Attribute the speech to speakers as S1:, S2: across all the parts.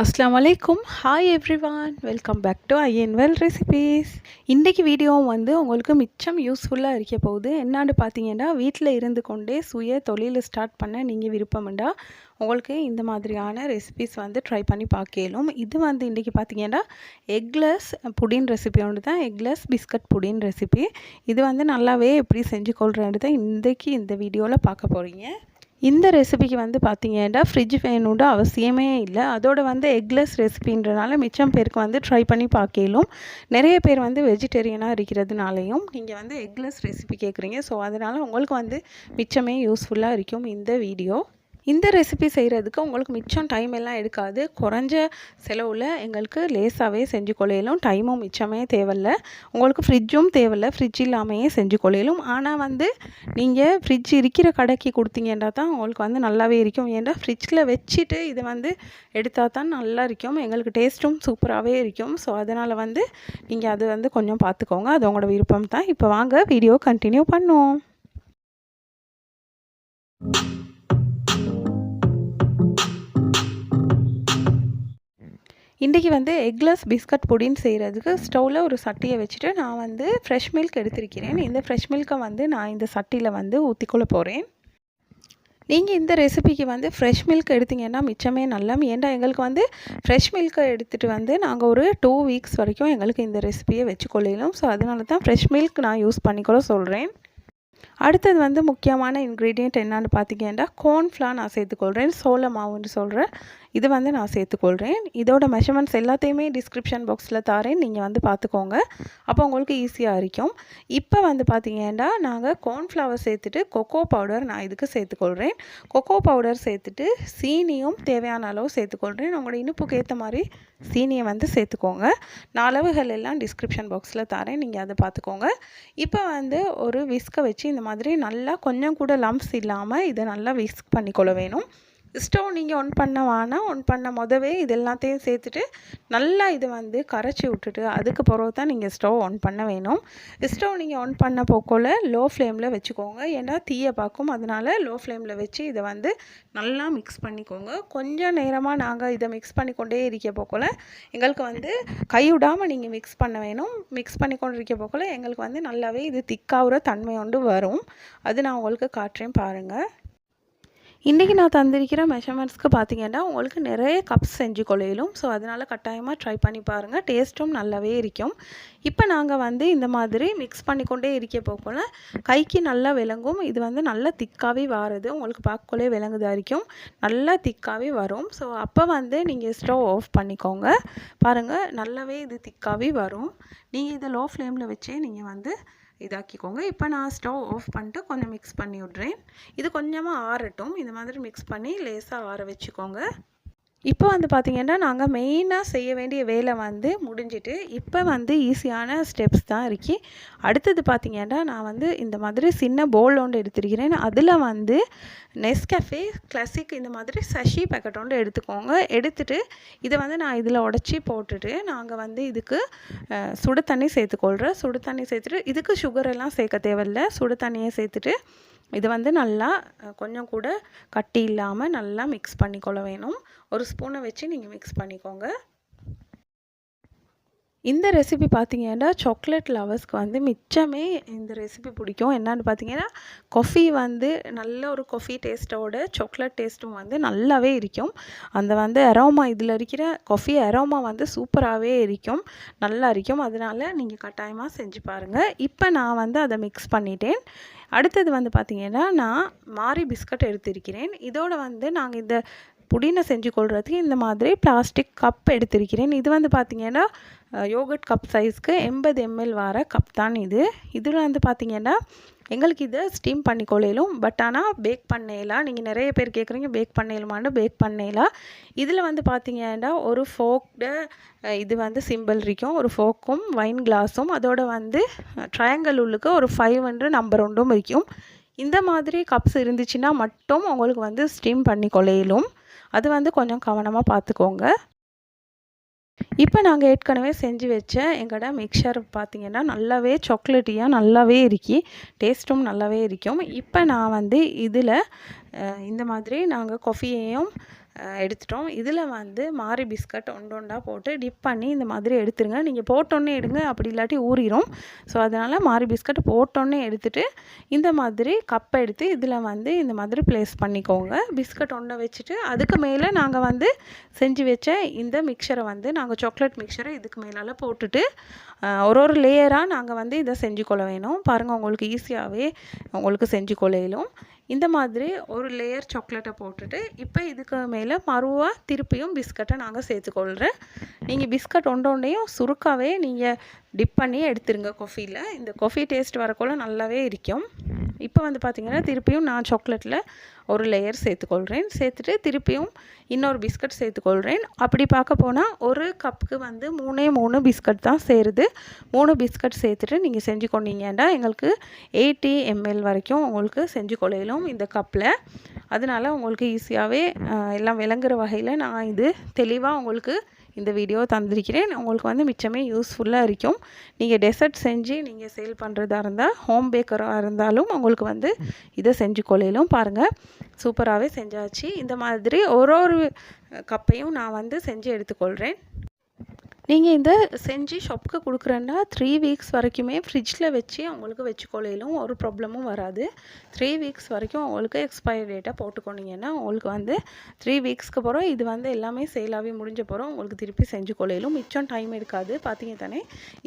S1: அஸ்லாம் வலைக்கும் hi everyone welcome back to ஐஎன்வெல் recipes இன்றைக்கு வீடியோவும் வந்து உங்களுக்கு மிச்சம் யூஸ்ஃபுல்லாக இருக்க போகுது. என்னான்னு பார்த்தீங்கன்னா வீட்டில் இருந்து கொண்டே சுய தொழில் ஸ்டார்ட் பண்ண நீங்கள் விருப்பம்டா உங்களுக்கு இந்த மாதிரியான ரெசிபிஸ் வந்து ட்ரை பண்ணி பார்க்கலும். இது வந்து இன்றைக்கி பார்த்தீங்கன்னா எக்லெஸ் புடின் ரெசிபி ஒன்று தான். எக்லெஸ் பிஸ்கட் புடின் ரெசிபி இது வந்து நல்லாவே எப்படி செஞ்சு கொள்கிறேன்னு தான் இன்றைக்கி இந்த வீடியோவில் பார்க்க போகிறீங்க இந்த ரெசிபிக்கு வந்து பார்த்தீங்கன்னா ஃப்ரிட்ஜ் வேணுன்ற அவசியமே இல்லை. அதோட வந்து எக்லெஸ் ரெசிபின்றனால மிச்சம் பேருக்கு வந்து ட்ரை பண்ணி பார்க்கலும் நிறைய பேர் வந்து வெஜிடேரியனாக இருக்கிறதுனாலையும் நீங்கள் வந்து எக்லெஸ் ரெசிபி கேட்குறீங்க. ஸோ அதனால் உங்களுக்கு வந்து மிச்சமே யூஸ்ஃபுல்லாக இருக்கும் இந்த வீடியோ இந்த ரெசிபி செய்கிறதுக்கு உங்களுக்கு மிச்சம் டைம் எல்லாம் எடுக்காது. குறைஞ்ச செலவில் எங்களுக்கு லேசாகவே செஞ்சு கொள்ளையிலும் டைமும் மிச்சமே தேவையில்ல. உங்களுக்கு ஃப்ரிட்ஜும் தேவையில்ல. ஃப்ரிட்ஜ் இல்லாமையே செஞ்சு கொள்ளையிலும். ஆனால் வந்து நீங்கள் ஃப்ரிட்ஜ் இருக்கிற கடைக்கு கொடுத்தீங்கன்னா தான் உங்களுக்கு வந்து நல்லாவே இருக்கும். ஏன்னா ஃப்ரிட்ஜில் வச்சுட்டு இதை வந்து எடுத்தால் தான் நல்லா இருக்கும். எங்களுக்கு டேஸ்ட்டும் சூப்பராகவே இருக்கும். ஸோ அதனால் வந்து நீங்கள் அது வந்து கொஞ்சம் பார்த்துக்கோங்க. அது உங்களோட விருப்பம் தான். இப்போ வாங்க வீடியோ கண்டினியூ பண்ணுவோம். இன்றைக்கி வந்து எக்லஸ் பிஸ்கட் பொடின்னு செய்கிறதுக்கு ஸ்டவ்வில் ஒரு சட்டியை வச்சுட்டு நான் வந்து ஃப்ரெஷ் மில்க் எடுத்திருக்கிறேன். இந்த ஃப்ரெஷ் மில்க்கை வந்து நான் இந்த சட்டியில் வந்து ஊற்றிக்கொள்ள போகிறேன். நீங்கள் இந்த ரெசிபிக்கு வந்து ஃப்ரெஷ் மில்க் எடுத்தீங்கன்னா மிச்சமே நல்லா ஏன்டா எங்களுக்கு வந்து ஃப்ரெஷ் மில்க்கை எடுத்துகிட்டு வந்து நாங்கள் ஒரு டூ வீக்ஸ் வரைக்கும் எங்களுக்கு இந்த ரெசிபியை வச்சுக்கொள்ளிடும் ஸோ அதனால தான் ஃப்ரெஷ் மில்க் நான் யூஸ் பண்ணிக்கொள்ள சொல்கிறேன். அடுத்தது வந்து முக்கியமான இன்க்ரீடியண்ட் என்னென்னு பார்த்தீங்கன்னா கோர்ன்ஃப்ளார் நான் சேர்த்துக்கொள்கிறேன். சோள மாவுன்னு சொல்கிறேன் இது வந்து நான் சேர்த்துக்கொள்கிறேன் இதோட மெஷர்மெண்ட்ஸ் எல்லாத்தையுமே டிஸ்கிரிப்ஷன் பாக்ஸில் தரேன். நீங்கள் வந்து பார்த்துக்கோங்க. அப்போ உங்களுக்கு ஈஸியாக இருக்கும். இப்போ வந்து பார்த்தீங்கன்னா நாங்கள் கார்ன்ஃப்ளவர் சேர்த்துட்டு கொக்கோ பவுடர் நான் இதுக்கு சேர்த்துக்கொள்கிறேன் கொக்கோ பவுடர் சேர்த்துட்டு சீனியும் தேவையான அளவு சேர்த்துக்கொள்கிறேன் உங்களோட இனிப்புக்கு ஏற்ற மாதிரி சீனியை வந்து சேர்த்துக்கோங்க. நான் அளவுகள் எல்லாம் டிஸ்கிரிப்ஷன் பாக்ஸில் தரேன். நீங்கள் அதை பார்த்துக்கோங்க. இப்போ வந்து ஒரு விஸ்கை வச்சு இந்த மாதிரி நல்லா கொஞ்சம் கூட லம்ப்ஸ் இல்லாமல் இதை நல்லா விஸ்க் பண்ணிக்கொள்ள வேணும். ஸ்டவ் நீங்கள் ஒன் பண்ண வேணாம். ஒன் பண்ண மொதவே இது எல்லாத்தையும் சேர்த்துட்டு நல்லா இதை வந்து கரைச்சி விட்டுட்டு அதுக்கு பிறகு தான் நீங்கள் ஸ்டவ் ஒன் பண்ண வேணும். ஸ்டவ் நீங்கள் ஒன் பண்ண போக்கோல லோ ஃப்ளேமில் வச்சுக்கோங்க. ஏன்னா தீயை பார்க்கும். அதனால் லோ ஃப்ளேமில் வச்சு இதை வந்து நல்லா மிக்ஸ் பண்ணிக்கோங்க. கொஞ்சம் நேரமாக நாங்கள் இதை மிக்ஸ் பண்ணிக்கொண்டே இருக்க போக்கோல எங்களுக்கு வந்து கைவிடாமல் நீங்கள் மிக்ஸ் பண்ண வேணும். மிக்ஸ் பண்ணிக்கொண்டு இருக்க போக்கோல எங்களுக்கு வந்து நல்லாவே இது திக்காகிற தன்மை கொண்டு வரும். அது நான் உங்களுக்கு காட்டுறேன் பாருங்கள் இன்றைக்கி நான் தந்திருக்கிற மெஷர்மெண்ட்ஸ்க்கு பார்த்தீங்கன்னா உங்களுக்கு நிறைய கப்ஸ் செஞ்சு கொள்ளையிலும். ஸோ அதனால் கட்டாயமாக ட்ரை பண்ணி பாருங்கள் டேஸ்ட்டும் நல்லாவே இருக்கும். இப்போ நாங்கள் வந்து இந்த மாதிரி மிக்ஸ் பண்ணிக்கொண்டே இருக்க போகல கைக்கு நல்லா விளங்கும். இது வந்து நல்லா திக்காகவே வாருது. உங்களுக்கு பார்க்கக்குள்ளே விளங்குதா இருக்கும். நல்லா திக்காகவே வரும். ஸோ அப்போ வந்து நீங்கள் ஸ்டவ் ஆஃப் பண்ணிக்கோங்க. பாருங்கள் நல்லாவே இது திக்காகவே வரும். நீங்கள் இதை லோ ஃப்ளேமில் வச்சே நீங்கள் வந்து இதாக்கிக்கோங்க. இப்போ நான் ஸ்டவ் ஆஃப் பண்ணிட்டு கொஞ்சம் மிக்ஸ் பண்ணி விட்றேன். இது கொஞ்சமாக ஆறட்டும். இந்த மாதிரி மிக்ஸ் பண்ணி லேசாக ஆற வச்சுக்கோங்க. இப்போ வந்து பார்த்திங்கன்னா நாங்கள் மெயினாக செய்ய வேண்டிய வேலை வந்து முடிஞ்சிட்டு இப்போ வந்து ஈஸியான ஸ்டெப்ஸ் தான் இருக்கு. அடுத்தது பார்த்திங்கன்னா நான் வந்து இந்த மாதிரி சின்ன போல் ஒன்று எடுத்திருக்கிறேன். அதில் வந்து நெஸ்கஃபே கிளாசிக் இந்த மாதிரி சஷி பேக்கெட் ஒன்று எடுத்துக்கோங்க. எடுத்துகிட்டு இதை வந்து நான் இதில் உடச்சி போட்டுட்டு நாங்கள் வந்து இதுக்கு சுடு தண்ணி சேர்த்துக்கொள்கிறேன் சுடு தண்ணி சேர்த்துட்டு இதுக்கு சுகர் எல்லாம் சேர்க்க தேவையில்லை. சுடு தண்ணியை சேர்த்துட்டு இது வந்து நல்லா கொஞ்சம் கூட கட்டி இல்லாமல் நல்லா மிக்ஸ் பண்ணிக்கொள்ள வேணும். ஒரு ஸ்பூனை வச்சு நீங்கள் மிக்ஸ் பண்ணிக்கோங்க. இந்த ரெசிபி பார்த்தீங்கன்னா சாக்லேட் லவர்ஸ்க்கு வந்து மிச்சமே இந்த ரெசிபி பிடிக்கும். என்னென்னு பார்த்தீங்கன்னா கொஃபி வந்து நல்ல ஒரு கொஃபி டேஸ்ட்டோட சாக்லேட் டேஸ்ட்டும் வந்து நல்லாவே இருக்கும். அந்த வந்து அரோமா இதில் இருக்கிற கொஃபி அரோமா வந்து சூப்பராகவே இருக்கும். நல்லா இருக்கும். அதனால் நீங்கள் கட்டாயமாக செஞ்சு பாருங்கள் இப்போ நான் வந்து அதை மிக்ஸ் பண்ணிட்டேன். அடுத்தது வந்து பார்த்திங்கன்னா நான் மாரி பிஸ்கட் எடுத்திருக்கிறேன். இதோட வந்து நாங்கள் இந்த புடினை செஞ்சு கொள்றதுக்கு இந்த மாதிரி பிளாஸ்டிக் கப் எடுத்திருக்கிறேன். இது வந்து பார்த்திங்கன்னா யோகட் கப் சைஸ்க்கு எண்பது எம்எல் வர கப் தான் இது. இதில் வந்து பார்த்திங்கன்னா எங்களுக்கு இதை ஸ்டீம் பண்ணி கொள்ளையிலும் பட் ஆனால் பேக் பண்ணையிலாம் நீங்கள் நிறைய பேர் கேட்குறீங்க பேக் பண்ணையிலுமான்னு பேக் பண்ணையிலாம் இதில் வந்து பார்த்தீங்கன்னா ஒரு ஃபோக்டு இது வந்து சிம்பிள் இருக்கும். ஒரு ஃபோக்கும் வைன் கிளாஸும் அதோட வந்து ட்ரையாங்கல் உள்ளுக்கு ஒரு ஃபைவ் ஹண்ட்ரட் நம்பர் ஒன்றும் இருக்கும். இந்த மாதிரி கப்ஸ் இருந்துச்சுன்னா மட்டும் உங்களுக்கு வந்து ஸ்டீம் பண்ணி கொள்ளையிலும் அது வந்து கொஞ்சம் கவனமாக பார்த்துக்கோங்க இப்போ நாங்கள் ஏற்கனவே செஞ்சு வச்ச எங்களோட மிக்சர் பார்த்திங்கன்னா நல்லாவே சாக்லேட்டியாக நல்லாவே இருக்கி டேஸ்ட்டும் நல்லாவே இருக்கும். இப்போ நான் வந்து இதில் இந்த மாதிரி நாங்கள் கொஃபியையும் எடுத்துட்டோம். இதில் வந்து மாரி பிஸ்கட் ஒன்று ஒன்றா போட்டு டிப் பண்ணி இந்த மாதிரி எடுத்துருங்க. நீங்கள் போட்டோன்னே எடுங்க. அப்படி இல்லாட்டி ஊறிடும் ஸோ அதனால் மாரி பிஸ்கட் போட்டோன்னே எடுத்துகிட்டு இந்த மாதிரி கப் எடுத்து இதில் வந்து இந்த மாதிரி ப்ளேஸ் பண்ணிக்கோங்க. பிஸ்கட் ஒன்றை வச்சுட்டு அதுக்கு மேலே நாங்கள் வந்து செஞ்சு வச்ச இந்த மிக்சரை வந்து நாங்கள் சாக்லேட் மிக்சரை இதுக்கு மேலால் போட்டுட்டு ஒரு ஒரு லேயராக நாங்கள் வந்து இதை செஞ்சு கொள்ள வேணும். பாருங்கள் உங்களுக்கு ஈஸியாகவே உங்களுக்கு செஞ்சு கொள்ளையிலும் இந்த மாதிரி ஒரு லேயர் சாக்லேட்டை போட்டுட்டு இப்போ இதுக்கு மேலே மறுவாக திருப்பியும் பிஸ்கட்டை நாங்கள் சேர்த்துக்கொள்கிறேன் நீங்கள் பிஸ்கட் ஒன்றொன்றையும் சுருக்காவே நீங்கள் டிப் பண்ணி எடுத்துருங்க கொஃபியில் இந்த கொஃபி டேஸ்ட் வரக்குள்ள நல்லாவே இருக்கும். இப்போ வந்து பார்த்திங்கன்னா திருப்பியும் நான் சாக்லேட்டில் ஒரு லேயர் சேர்த்துக்கொள்கிறேன் சேர்த்துட்டு திருப்பியும் இன்னொரு பிஸ்கட் சேர்த்துக்கொள்கிறேன் அப்படி பார்க்க போனால் ஒரு கப்புக்கு வந்து மூணே மூணு பிஸ்கட் தான் சேருது. மூணு பிஸ்கட் சேர்த்துட்டு நீங்கள் செஞ்சு கொண்டீங்கன்னா எங்களுக்கு எயிட்டி எம்எல் வரைக்கும் உங்களுக்கு செஞ்சு கொள்ளையிலும் இந்த கப்பில் அதனால உங்களுக்கு ஈஸியாகவே எல்லாம் விளங்குற வகையில் நான் இது தெளிவாக உங்களுக்கு இந்த வீடியோ தந்திருக்கிறேன். உங்களுக்கு வந்து மிச்சமே யூஸ்ஃபுல்லாக இருக்கும். நீங்கள் டெசர்ட் செஞ்சு நீங்கள் சேல் பண்ணுறதா இருந்தால் ஹோம் பேக்கராக இருந்தாலும் உங்களுக்கு வந்து இதை செஞ்சு கொள்ளையிலும் பாருங்கள் சூப்பராகவே செஞ்சாச்சு. இந்த மாதிரி ஒரு ஒரு கப்பையும் நான் வந்து செஞ்சு எடுத்துக்கொள்கிறேன் நீங்கள் இந்த செஞ்சு ஷாப்புக்கு கொடுக்குறேன்னா த்ரீ வீக்ஸ் வரைக்குமே ஃப்ரிட்ஜில் வச்சு அவங்களுக்கு வச்சுக்கொள்ளையிலும் ஒரு ப்ராப்ளமும் வராது. த்ரீ வீக்ஸ் வரைக்கும் அவங்களுக்கு எக்ஸ்பைரி டேட்டாக போட்டுக்கொண்டிங்கன்னா உங்களுக்கு வந்து த்ரீ வீக்ஸ்க்கு போகிறோம் இது வந்து எல்லாமே சேலாகவே முடிஞ்ச போகிறோம் உங்களுக்கு திருப்பி செஞ்சு கொள்ளையிலும். மிச்சம் டைம் எடுக்காது. பார்த்தீங்க தானே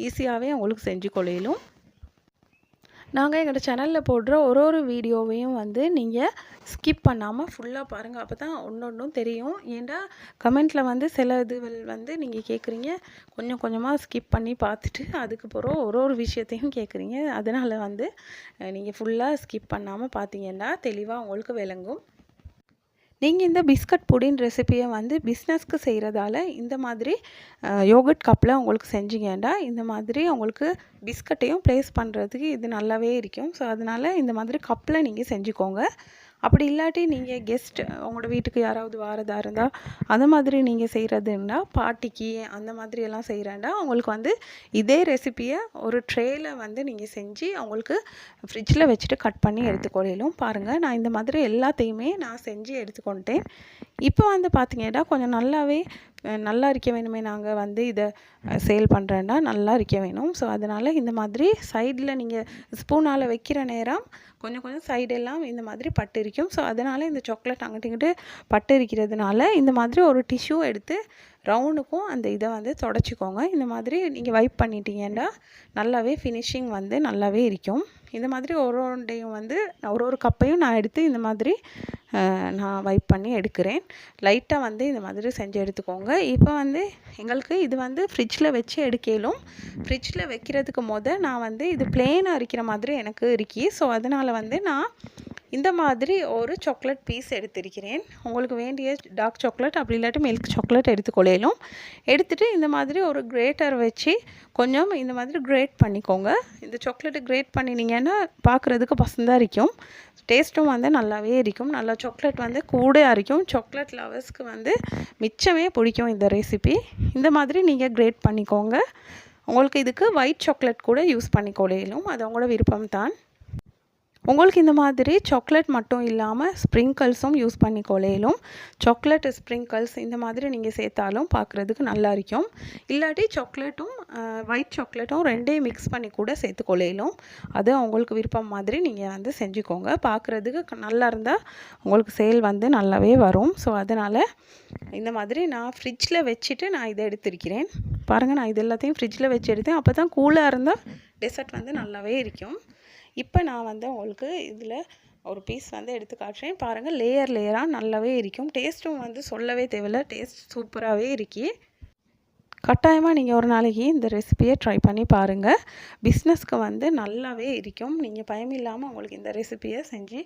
S1: ஈஸியாகவே அவங்களுக்கு செஞ்சு கொள்ளையிலும். நாங்கள் எங்களோட சேனலில் போடுற ஒரு ஒரு வீடியோவையும் வந்து நீங்கள் ஸ்கிப் பண்ணாமல் ஃபுல்லாக பாருங்கள் அப்போ தான் ஒன்று ஒன்றும் தெரியும். ஏண்டா கமெண்ட்டில் வந்து சில இதுகள் வந்து நீங்கள் கேட்குறீங்க கொஞ்சம் கொஞ்சமாக ஸ்கிப் பண்ணி பார்த்துட்டு அதுக்கு ஒரு ஒரு விஷயத்தையும் கேட்குறீங்க அதனால் வந்து நீங்கள் ஃபுல்லாக ஸ்கிப் பண்ணாமல் பார்த்தீங்கன்னா தெளிவாக உங்களுக்கு விளங்கும். நீங்கள் இந்த பிஸ்கட் புடின் ரெசிபியை வந்து பிஸ்னஸ்க்கு செய்கிறதால இந்த மாதிரி யோகட் கப்பில் உங்களுக்கு செஞ்சீங்கன்னா இந்த மாதிரி உங்களுக்கு பிஸ்கட்டையும் ப்ளேஸ் பண்ணுறதுக்கு இது நல்லாவே இருக்கும். ஸோ அதனால் இந்த மாதிரி கப்பில் நீங்கள் செஞ்சுக்கோங்க. அப்படி இல்லாட்டி நீங்கள் கெஸ்ட் உங்களோட வீட்டுக்கு யாராவது வாரதா இருந்தால் அந்த மாதிரி நீங்கள் செய்கிறதுன்னா பார்ட்டிக்கு அந்த மாதிரி எல்லாம் செய்கிறேன்டா உங்களுக்கு வந்து இதே ரெசிப்பியை ஒரு ட்ரேயில் வந்து நீங்கள் செஞ்சு அவங்களுக்கு ஃப்ரிட்ஜில் வச்சுட்டு கட் பண்ணி எடுத்துக்கொள்ளையிலும் பாருங்கள் நான் இந்த மாதிரி எல்லாத்தையுமே நான் செஞ்சு எடுத்துக்கொண்டேன். இப்போ வந்து பார்த்தீங்கன்னா கொஞ்சம் நல்லாவே நல்லா இருக்க வேணுமே நாங்கள் வந்து இதை சேல் பண்ணுறேன்னா நல்லா இருக்க வேணும். ஸோ அதனால் இந்த மாதிரி சைடில் நீங்கள் ஸ்பூனால் வைக்கிற நேரம் கொஞ்சம் கொஞ்சம் சைடெல்லாம் இந்த மாதிரி பட்டு இருக்கும். ஸோ அதனால் இந்த சாக்லேட் அங்கிட்டு இங்கிட்டு பட்டு இருக்கிறதுனால இந்த மாதிரி ஒரு டிஷ்யூ எடுத்து ரவுண்டுக்கும் அந்த இதை வந்து தொடச்சிக்கோங்க. இந்த மாதிரி நீங்கள் வைப் பண்ணிட்டீங்கன்னா நல்லாவே ஃபினிஷிங் வந்து நல்லாவே இருக்கும். இந்த மாதிரி ஒரு ஒன்றையும் வந்து ஒரு ஒரு கப்பையும் நான் எடுத்து இந்த மாதிரி நான் வைப் பண்ணி எடுக்கிறேன். லைட்டாக வந்து இந்த மாதிரி செஞ்சு எடுத்துக்கோங்க. இப்போ வந்து எங்களுக்கு இது வந்து ஃப்ரிட்ஜில் வச்சு எடுக்கலும் ஃப்ரிட்ஜில் வைக்கிறதுக்கு முத நான் வந்து இது பிளேனாக இருக்கிற மாதிரி எனக்கு இருக்கி. ஸோ அதனால் வந்து நான் இந்த மாதிரி ஒரு சாக்லேட் பீஸ் எடுத்திருக்கிறேன். உங்களுக்கு வேண்டிய டார்க் சாக்லேட் அப்படி இல்லாட்டி மில்க் சாக்லேட் எடுத்துக்கொள்ளையிலும் எடுத்துகிட்டு இந்த மாதிரி ஒரு கிரேட்டர் வச்சு கொஞ்சம் இந்த மாதிரி கிரேட் பண்ணிக்கோங்க. இந்த சாக்லேட்டை கிரேட் பண்ணினீங்கன்னா பார்க்குறதுக்கு பசந்தாக இருக்கும். டேஸ்ட்டும் வந்து நல்லாவே இருக்கும். நல்லா சாக்லேட் வந்து கூட இருக்கும் சாக்லேட் லவர்ஸ்க்கு வந்து மிச்சமே பிடிக்கும் இந்த ரெசிபி இந்த மாதிரி நீங்கள் கிரேட் பண்ணிக்கோங்க. உங்களுக்கு இதுக்கு ஒயிட் சாக்லேட் கூட யூஸ் பண்ணிக்கொள்ளையிலும் அது உங்களோட விருப்பம் தான் உங்களுக்கு இந்த மாதிரி சாக்லேட் மட்டும் இல்லாமல் ஸ்ப்ரிங்கிள்ஸும் யூஸ் பண்ணி கொலையிலும் சாக்லேட் ஸ்ப்ரிங்கிள்ஸ் இந்த மாதிரி நீங்கள் சேர்த்தாலும் பார்க்குறதுக்கு நல்லா இருக்கும். இல்லாட்டி சாக்லேட்டும் ஒயிட் சாக்லேட்டும் ரெண்டையும் மிக்ஸ் பண்ணி கூட சேர்த்து கொலையிலும் அது உங்களுக்கு விருப்பம் மாதிரி நீங்கள் வந்து செஞ்சுக்கோங்க. பார்க்குறதுக்கு நல்லா இருந்தால் உங்களுக்கு சேல் வந்து நல்லாவே வரும். ஸோ அதனால் இந்த மாதிரி நான் ஃப்ரிட்ஜில் வச்சுட்டு நான் இதை எடுத்திருக்கிறேன். பாருங்கள் நான் இது எல்லாத்தையும் ஃப்ரிட்ஜில் வச்சு எடுத்தேன். அப்போ தான் கூலாக இருந்தால் டெசர்ட் வந்து நல்லாவே இருக்கும். இப்போ நான் வந்து உங்களுக்கு இதில் ஒரு பீஸ் வந்து எடுத்து காட்டுறேன். பாருங்கள் லேயர் லேயராக நல்லாவே இருக்கும். டேஸ்ட்டும் வந்து சொல்லவே தேவையில்ல. டேஸ்ட் சூப்பராகவே இருக்கி. கட்டாயமாக நீங்கள் ஒரு நாளைக்கு இந்த ரெசிபியை ட்ரை பண்ணி பாருங்கள் பிஸ்னஸ்க்கு வந்து நல்லாவே இருக்கும். நீங்கள் பயம் இல்லாமல் உங்களுக்கு இந்த ரெசிபியை செஞ்சு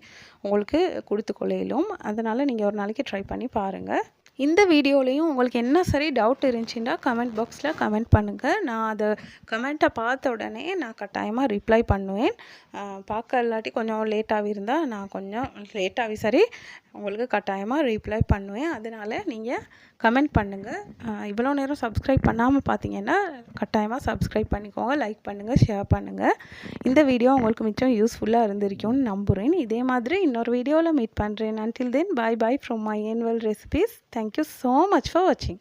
S1: உங்களுக்கு கொடுத்து கொள்ளையிலும் அதனால் நீங்கள் ஒரு நாளைக்கு ட்ரை பண்ணி பாருங்கள் இந்த வீடியோலையும் உங்களுக்கு என்ன சரி டவுட் இருந்துச்சுன்னா கமெண்ட் பாக்ஸில் கமெண்ட் பண்ணுங்கள் நான் அதை கமெண்ட்டை பார்த்த உடனே நான் கட்டாயமாக ரிப்ளை பண்ணுவேன். பார்க்க இல்லாட்டி கொஞ்சம் லேட்டாகவே இருந்தால் நான் கொஞ்சம் லேட்டாகவே சரி உங்களுக்கு கட்டாயமாக ரீப்ளை பண்ணுவேன். அதனால் நீங்கள் கமெண்ட் பண்ணுங்கள் இவ்வளோ நேரம் சப்ஸ்கிரைப் பண்ணாமல் பார்த்தீங்கன்னா கட்டாயமாக சப்ஸ்கிரைப் பண்ணிக்கோங்க லைக் பண்ணுங்கள் ஷேர் பண்ணுங்கள் இந்த வீடியோ உங்களுக்கு மிச்சம் யூஸ்ஃபுல்லாக இருந்திருக்கும்னு நம்புகிறேன் இதே மாதிரி இன்னொரு வீடியோவில் மீட் பண்ணுறேன் until then bye bye from my ஏன்வெல் recipes thank you so much for வாட்சிங்